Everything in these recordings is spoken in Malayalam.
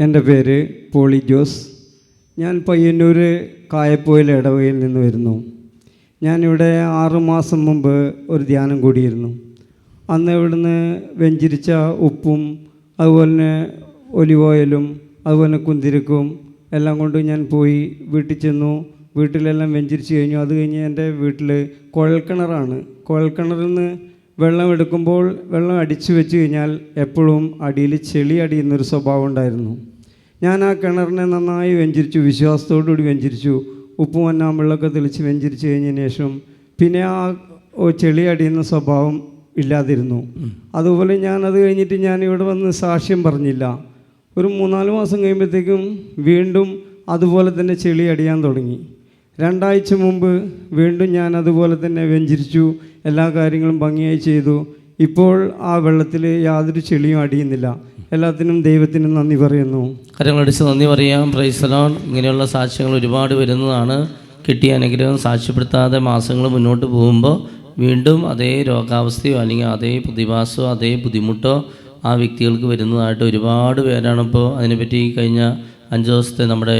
എന്റെ പേര് പോളി ജോസ്. ഞാൻ പയ്യന്നൂർ കായപ്പോയിൽ ഇടവകയിൽ നിന്ന് വരുന്നു. ഞാനിവിടെ ആറുമാസം മുമ്പ് ഒരു ധ്യാനം കൂടിയിരുന്നു. അന്ന് ഇവിടുന്ന് വെഞ്ചിരിച്ച ഉപ്പും അതുപോലെ തന്നെ ഒലിവ് ഓയിലും അതുപോലെ കുന്തിരിക്കും എല്ലാം കൊണ്ട് ഞാൻ പോയി വീട്ടിൽ ചെന്നു. വീട്ടിലെല്ലാം വെഞ്ചരിച്ച് കഴിഞ്ഞു. അത് കഴിഞ്ഞ് എന്റെ വീട്ടിൽ കുഴൽക്കിണറാണ്. കുഴൽക്കിണറിൽ നിന്ന് വെള്ളം എടുക്കുമ്പോൾ വെള്ളം അടിച്ചു വെച്ച് കഴിഞ്ഞാൽ എപ്പോഴും അടിയിൽ ചെളി അടിയുന്നൊരു സ്വഭാവം ഉണ്ടായിരുന്നു. ഞാൻ ആ കിണറിനെ നന്നായി വെഞ്ചരിച്ചു വിശ്വാസത്തോടുകൂടി വെഞ്ചരിച്ചു. ഉപ്പും വെള്ളമൊക്കെ തെളിച്ച് വെഞ്ചരിച്ച് കഴിഞ്ഞതിന് ശേഷം പിന്നെ ആ ചെളി അടിയുന്ന സ്വഭാവം ഇല്ലാതിരുന്നു. അതുപോലെ ഞാനത് അത് കഴിഞ്ഞിട്ട് ഞാൻ ഇവിടെ വന്ന് സാക്ഷ്യം പറഞ്ഞില്ല. ഒരു മൂന്നാൽ മാസം കഴിയുമ്പോഴത്തേക്കും വീണ്ടും അതുപോലെ തന്നെ ചെളി അടിയാൻ തുടങ്ങി. രണ്ടാഴ്ച മുമ്പ് വീണ്ടും ഞാൻ അതുപോലെ തന്നെ വെഞ്ചരിച്ചു എല്ലാ കാര്യങ്ങളും ഭംഗിയായി ചെയ്തു. ഇപ്പോൾ ആ വെള്ളത്തിൽ യാതൊരു ചെളിയും അടിയുന്നില്ല. എല്ലാത്തിനും ദൈവത്തിന് നന്ദി പറയുന്നു. കരങ്ങളടിച്ച് നന്ദി പറയാം. പ്രൈസലോൺ ഇങ്ങനെയുള്ള സാക്ഷ്യങ്ങൾ ഒരുപാട് വരുന്നതാണ്. കിട്ടിയ അനുഗ്രഹം സാക്ഷ്യപ്പെടുത്താതെ മാസങ്ങൾ മുന്നോട്ട് പോകുമ്പോൾ വീണ്ടും അതേ രോഗാവസ്ഥയോ അല്ലെങ്കിൽ അതേ പ്രതിഭാസമോ അതേ ബുദ്ധിമുട്ടോ ആ വ്യക്തികൾക്ക് വരുന്നതായിട്ട് ഒരുപാട് പേരാണ് ഇപ്പോൾ അതിനെപ്പറ്റി കഴിഞ്ഞ അഞ്ച് ദിവസത്തെ നമ്മുടെ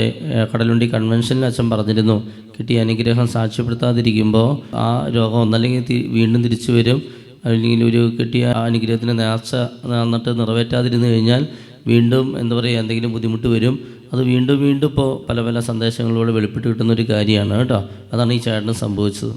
കടലുണ്ടി കൺവെൻഷനിൽ അച്ഛൻ പറഞ്ഞിരുന്നു കിട്ടിയ അനുഗ്രഹം സാക്ഷ്യപ്പെടുത്താതിരിക്കുമ്പോൾ ആ രോഗം ഒന്നല്ലെങ്കിൽ വീണ്ടും തിരിച്ചു വരും. അല്ലെങ്കിൽ ഒരു കിട്ടിയ അനുഗ്രഹത്തിന് നേർച്ച നന്നിട്ട് നിറവേറ്റാതിരുന്നു കഴിഞ്ഞാൽ വീണ്ടും എന്താ പറയുക എന്തെങ്കിലും ബുദ്ധിമുട്ട് വരും. അത് വീണ്ടും വീണ്ടും ഇപ്പോൾ പല പല സന്ദേശങ്ങളിലൂടെ വെളിപ്പെട്ട് കിട്ടുന്ന ഒരു കാര്യമാണ് കേട്ടോ. അതാണ് ഈ ചേട്ടന് സംഭവിച്ചത്.